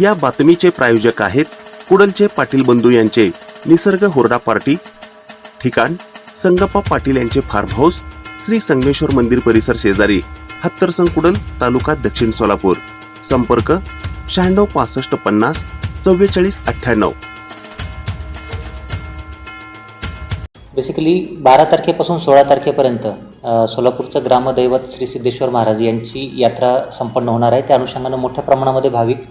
या बातमीचे प्रायोजक आहेत कुडलचे पाटील बंधू यांचे निसर्ग हुरडा पार्टी. ठिकाण संगप्पा पाटील यांचे फार्म हाऊस श्री संगमेश्वर मंदिर परिसर शेजारी हत्तरसंग कुडल तालुका दक्षिण सोलापूर. संपर्क शहाण्णव पासष्ट पन्नास चव्वेचाळीस अठ्ठ्याण्णव. बेसिकली बारा तारखेपासून सोळा तारखेपर्यंत सोलापूरचं ग्रामदैवत श्री सिद्धेश्वर महाराज यांची यात्रा संपन्न होणार आहे. त्या अनुषंगानं मोठ्या प्रमाणामध्ये भाविक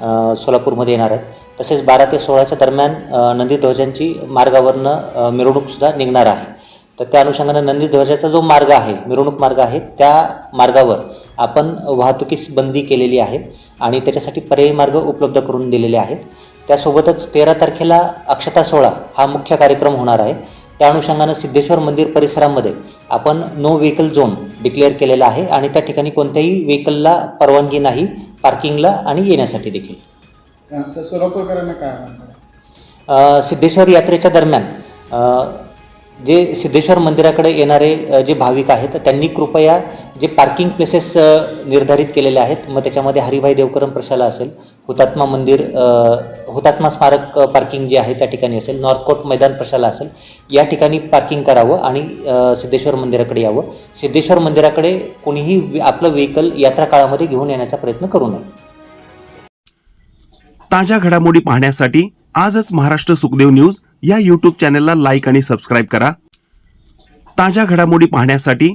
सोलापूरमध्ये येणार आहे. तसेच बारा ते सोळाच्या दरम्यान नंदीध्वजांची मार्गावरनं मिरवणूकसुद्धा निघणार आहे. तर त्या अनुषंगानं नंदीध्वजाचा जो मार्ग आहे मिरवणूक मार्ग आहे त्या मार्गावर आपण वाहतुकीस बंदी केलेली आहे आणि त्याच्यासाठी पर्यायी मार्ग उपलब्ध करून दिलेले आहेत. त्यासोबतच तेरा तारखेला अक्षता सोहळा हा मुख्य कार्यक्रम होणार आहे. त्या अनुषंगानं सिद्धेश्वर मंदिर परिसरामध्ये आपण नो व्हेकल झोन डिक्लेअर केलेला आहे आणि त्या ठिकाणी कोणत्याही व्हेकलला परवानगी नाही. पार्किंगला आणि येण्यासाठी देखील. सोलापूरकरांना काय सिद्धेश्वर यात्रेच्या दरम्यान जे सिद्धेश्वर मंदिराकडे येणारे जे भाविक आहेत त्यांनी कृपया जे पार्किंग प्लेसेस निर्धारित केलेले आहेत मग त्याच्यामध्ये हरिभाई देवकरम प्रशाला असेल हुतात्मा मंदिर हुतात्मा स्मारक पार्किंग जे आहे त्या ठिकाणी असेल नॉर्थकोट मैदान प्रशाला असेल या ठिकाणी पार्किंग करावं आणि सिद्धेश्वर मंदिराकडे यावं. सिद्धेश्वर मंदिराकडे कोणीही वे- आपलं व्हेकल यात्रा काळामध्ये घेऊन येण्याचा प्रयत्न करू नये. ताज्या घडामोडी पाहण्यासाठी आजच महाराष्ट्र सुखदेव न्यूज या यूट्यूब चॅनलला लाईक आणि सबस्क्राईब करा. ताज्या घडामोडी पाहण्यासाठी